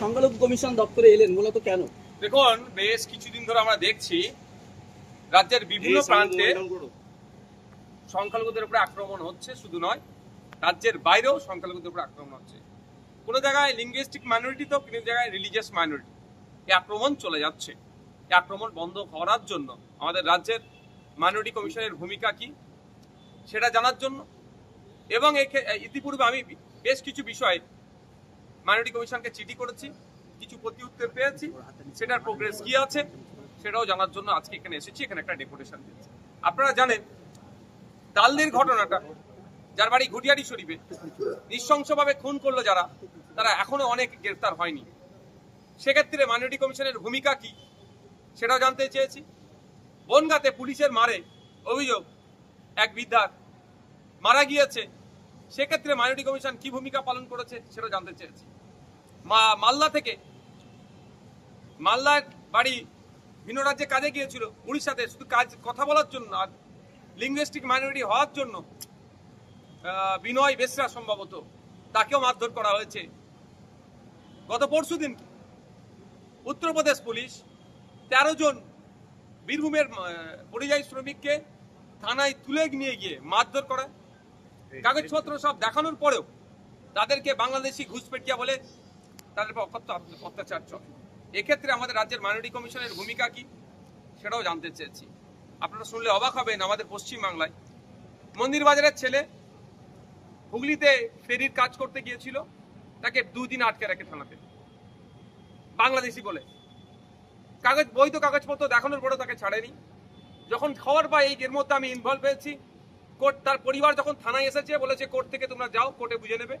সংখ্যালঘু কমিশন দপ্তরে এলেন মূলত কেন? দেখুন বেশ কিছুদিন ধরে আমরা দেখছি রাজ্যের বিভিন্ন প্রান্তে সংখ্যালঘুদের উপরে আক্রমণ হচ্ছে শুধু নয় রাজ্যের বাইরেও সংখ্যালঘুদের উপরে আক্রমণ হচ্ছে। কোনো জায়গায় লিঙ্গুইস্টিক মাইনরিটি তো কোনো জায়গায় রিলিজিয়াস মাইনরিটি এই আক্রমণ চলে যাচ্ছে। এই আক্রমণ বন্ধ করার জন্য আমাদের রাজ্যের মাইনরিটি কমিশনের ভূমিকা কি সেটা জানার জন্য। এবং ইতিপূর্বে আমি বেশ কিছু বিষয়ে মাইনরিটি কমিশনকে চিঠি করেছি, কিছু প্রতি উত্তর পেয়েছি, সেটার প্রোগ্রেস কি আছে সেটাও জানার জন্য আজকে এখানে এসেছি, এখানে একটা ডেপুটেশন দিয়েছি। আপনারা জানেন তালদের ঘটনাটা, যার বাড়ি ঘুটিয়ারি শরীফে, নৃশংসভাবে খুন করল যারা, তারা এখনও অনেক গ্রেফতার হয়নি। সেক্ষেত্রে মাইনরিটি কমিশনের ভূমিকা কি সেটাও জানতে চেয়েছি। বনগাতে পুলিশের মারে অভিযোগ, এক বৃদ্ধার মারা গিয়েছে। সেক্ষেত্রে মাইনরিটি কমিশন কি ভূমিকা পালন করেছে সেটাও জানতে চেয়েছি। মালদা থেকে। মালদার বাড়ি ভিন্ন রাজ্যে কাজে গিয়েছিল উড়িষ্যাতে। শুধু কাজ কথা বলার জন্য আর লিঙ্গুইস্টিক মাইনরিটি হওয়ার জন্য বিনয় বেসরা সম্ভবত তাকেও মারধর করা হয়েছে। গত পরশু দিন উত্তরপ্রদেশ পুলিশ তেরো জন বীরভূমের পরিযায়ী শ্রমিককে থানায় তুলে নিয়ে গিয়ে মারধর করা। কাগজপত্র সব দেখানোর পরেও তাদেরকে বাংলাদেশি ঘুষপেটিয়া বলে তাদের উপর অকথ্য অত্যাচার চলে। এক্ষেত্রে আমাদের রাজ্যের মাইনরিটি কমিশনের ভূমিকা কি সেটাও জানতে চেয়েছি। আপনারা শুনলে অবাক হবেন আমাদের পশ্চিমবাংলায়। মন্দির বাজারের ছেলে হুগলিতে ফেরির কাজ করতে গিয়েছিল, তাকে দুই দিন আটকে রাখে থানাতে। বাংলাদেশি বলে। কাগজ, বৈধ কাগজপত্র দেখানোর পরেও তাকে ছাড়েনি। যখন খবর পাই এই এর মধ্যে আমি ইনভলভ হয়েছি, কোর্ট তার পরিবার যখন থানায় এসেছে, বলেছে, কোর্ট থেকে তোমরা যাও, কোর্টে বুঝে নেবে।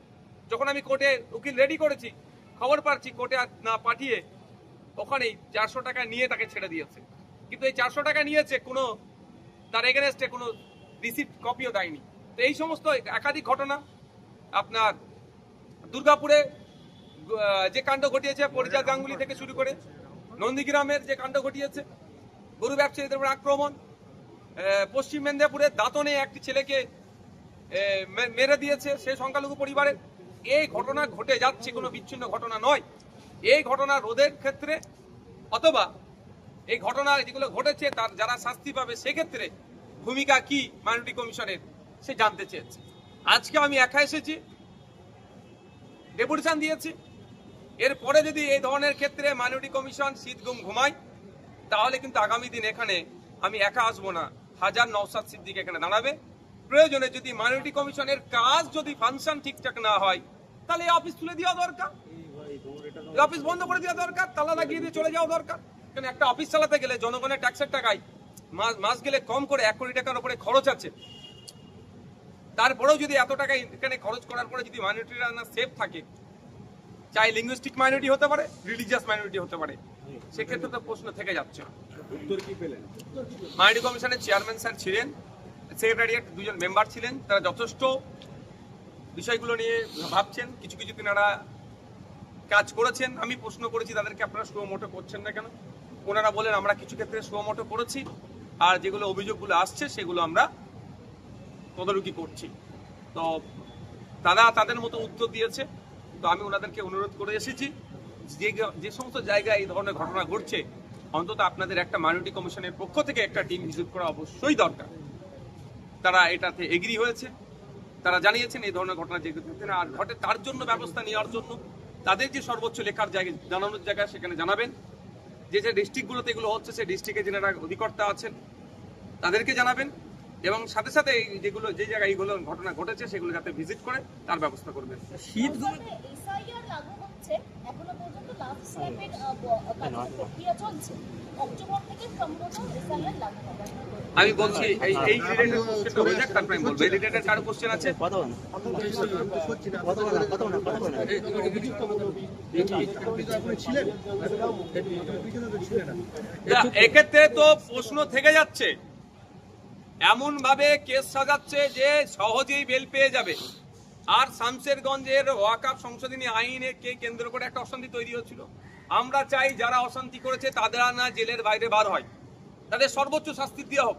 যখন আমি কোর্টে উকিল রেডি করেছি খবর পাচ্ছি, কোর্টে না পাঠিয়ে ওখানেই চারশো টাকা নিয়ে তাকে ছেড়ে দিয়েছে। কিন্তু এই চারশো টাকা নিয়েছে, কোনো, তার এগেনস্টে কোনো রিসিপ্ট কপিও দেয়নি। তো এই সমস্ত একাধিক ঘটনা আপনার দুর্গাপুরে যে কাণ্ড ঘটিয়েছে পরিচয় গাঙ্গুলি থেকে শুরু করে নন্দীগ্রামের যে কাণ্ড ঘটিয়েছে, গরু ব্যবসায়ীদের উপর আক্রমণ পশ্চিম মেদিনীপুরের দাঁতনে একটি ছেলেকে মেরে দিয়েছে সে সংখ্যালঘু পরিবারের। এই ঘটনা ঘটে যাচ্ছে কোনো বিচ্ছিন্ন ঘটনা নয়। এই ঘটনা রোধের ক্ষেত্রে অথবা এই ঘটনা যেগুলো ঘটেছে তার যারা শাস্তি পাবে সেক্ষেত্রে ভূমিকা কি মাইনরিটি কমিশনের সে জানতে চেয়েছে। আজকে আমি একা এসেছি, ডেপুটেশন দিয়েছি। এরপরে যদি এই ধরনের ক্ষেত্রে মাইনরিটি কমিশন শীত ঘুম ঘুমায়, তাহলে কিন্তু আগামী দিন এখানে আমি একা আসব না। হাজার নওসাদ সিদ্দিক এখানে দাঁড়াবে। প্রয়োজনে যদি মাইনরিটি কমিশনের কাজ যদি ফাংশন ঠিকঠাক না হয় তাহলে অফিস তুলে দেওয়া দরকার। অফিস বন্ধ করে দেওয়া দরকার তালা লাগিয়ে দিয়ে চলে যাওয়া দরকার। কারণ একটা অফিস চালাতে গেলে জনগণের ট্যাক্সের টাকায় মাস গেলে কম করে এক কোটি টাকার উপরে খরচ আছে। তারপরেও যদি এত টাকা এখানে খরচ করার পরে যদি মাইনরিটিরা না সেফ থাকে চাই লিঙ্গুইস্টিক মাইনরিটি হতে পারে রিলিজিয়াস মাইনরিটি হতে পারে। সেক্ষেত্রে তো প্রশ্ন থেকে যাচ্ছে। মাইনরিটি কমিশনের চেয়ারম্যান স্যার ছিলেন। সেক্রেটারিয়েট, দুজন মেম্বার ছিলেন। তারা যথেষ্ট বিষয়গুলো নিয়ে ভাবছেন। কিছু কিছু তিনারা কাজ করেছেন। আমি প্রশ্ন করেছি, তাদেরকে আপনারা সুমোটো করছেন না কেন? ওনারা বলেন, আমরা কিছু ক্ষেত্রে সুমোটো করেছি। আর যেগুলো অভিযোগগুলো আসছে, সেগুলো আমরা তদারকি করছি। তো তারা তাদের মতো উত্তর দিয়েছে। তো আমি ওনাদেরকে অনুরোধ করে এসেছি, যে যে সমস্ত জায়গায় এই ধরনের ঘটনা ঘটছে, অন্তত আপনাদের একটা মাইনরিটি কমিশনের পক্ষ থেকে একটা টিম ভিজিট করা অবশ্যই দরকার। তারা এটাতে এগ্রি হয়েছে। তারা জানিয়েছেন এই ধরনের ঘটনা যে আর ঘটে তার জন্য ব্যবস্থা নেওয়ার জন্য তাদের যে সর্বোচ্চ লেখার জায়গা, জানানোর জায়গা সেখানে জানাবেন। যে যে ডিস্ট্রিক্টগুলোতে এগুলো হচ্ছে, সেই ডিস্ট্রিক্টে যেনারা অধিকর্তা আছেন, তাদেরকে জানাবেন। এবং সাথে সাথে যেগুলো যে জায়গায় এইগুলো ঘটনা ঘটেছে সেগুলো যাতে ভিজিট করে তার ব্যবস্থা করবেন। শীত লাগু হবে আমি বলছি এই এই রিলেটেড কোশ্চেনটা হয়ে যাক তারপরে আমি বলব। এই রিলেটেড কারও কোশ্চেন আছে? না, এক্ষেত্রে তো প্রশ্ন থেকে যাচ্ছে। এমন ভাবে কেস সাজাচ্ছে যে সহজেই বেল পেয়ে যাবে। আর শামশেরগঞ্জের ওয়াকাপ সংশোধনী আইনে কে কেন্দ্র করে একটা অশান্তি তৈরি হচ্ছিল। আমরা চাই যারা অশান্তি করেছে তাদের না জেলের বাইরে বার হয়। তাদের সর্বোচ্চ শাস্তি দেওয়া হোক।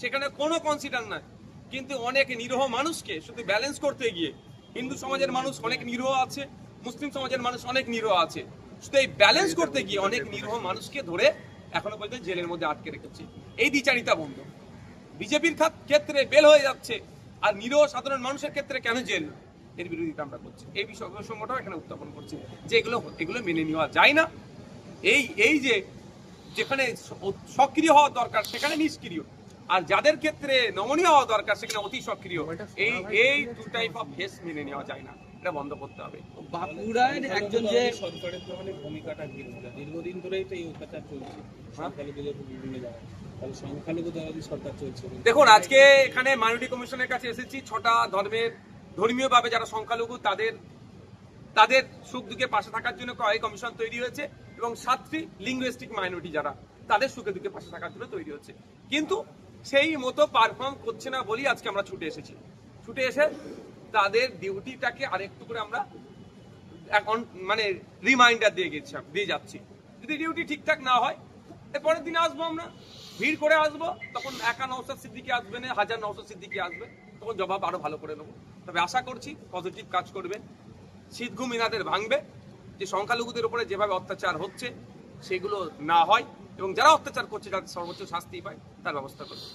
সেখানে কোনো কনসিডার নাই। কিন্তু অনেক নিরীহ মানুষকে শুধু ব্যালেন্স করতে গিয়ে হিন্দু সমাজের মানুষ অনেক নিরীহ আছে, মুসলিম সমাজের মানুষ অনেক নিরহ আছে। শুধু এই ব্যালেন্স করতে গিয়ে অনেক নিরহ মানুষকে ধরে এখনও পর্যন্ত জেলের মধ্যে আটকে রেখেছে। এই দ্বিচারিতা বন্ধ। বিজেপির ক্ষেত্রে বেল হয়ে যাচ্ছে। আর নিরহ সাধারণ মানুষের ক্ষেত্রে কেন জেল? এর বিরোধিতা আমরা করছি। এই বিষয় বৈষম্যটাও এখানে উত্থাপন করছি। যে এগুলো এগুলো মেনে নেওয়া যায় না। এই এই যে যেখানে সক্রিয় হওয়া দরকার সেখানে নিষ্ক্রিয়। আর যাদের ক্ষেত্রে নমনীয় হওয়া দরকার সেখানে অতি সক্রিয়। এই এই টু টাইপ অফ ফেস মেনে নেওয়া যায় না। এটা বন্ধ করতে হবে। বাঁকুড়ার একজন যে সরকারের ভূমিকাটা দীর্ঘদিন ধরেই তো এই অত্যাচার চলছে। দেখুন, আজকে এখানে মাইনরিটি কমিশনের কাছে এসেছি, ছটা ধর্মের ধর্মীয়ভাবে যারা সংখ্যালঘু, তাদের তাদের সুখ দুঃখে পাশে থাকার জন্য কয় কমিশন তৈরি হয়েছে এবং সাতটি লিঙ্গুইস্টিক মাইনরিটি যারা, তাদের সুখে দুঃখে পাশে থাকার জন্য তৈরি হচ্ছে। কিন্তু সেই মতো পারফর্ম করছে না বলেই আজকে আমরা ছুটে এসেছি। ছুটে এসে তাদের ডিউটিটাকে আরেকটু করে আমরা এখন মানে রিমাইন্ডার দিয়ে গেছি, দিয়ে যাচ্ছি। যদি ডিউটি ঠিকঠাক না হয় এর পরের দিনে আসব আমরা। ভিড় করে আসব, তখন একা নৌসাদ সিদ্দিকি আসবে না, হাজার নৌসাদ সিদ্দিকি আসবে, তখন জবাব আরও ভালো করে নেব। তবে আশা করছি পজিটিভ কাজ করবে। সিদ্ধু মিনাদের ভাঙবে, যে সংখ্যালঘুদের উপরে যেভাবে অত্যাচার হচ্ছে, সেগুলো না হয়, এবং যারা অত্যাচার করছে যাদের সর্বোচ্চ শাস্তি পায়, তার ব্যবস্থা করবে।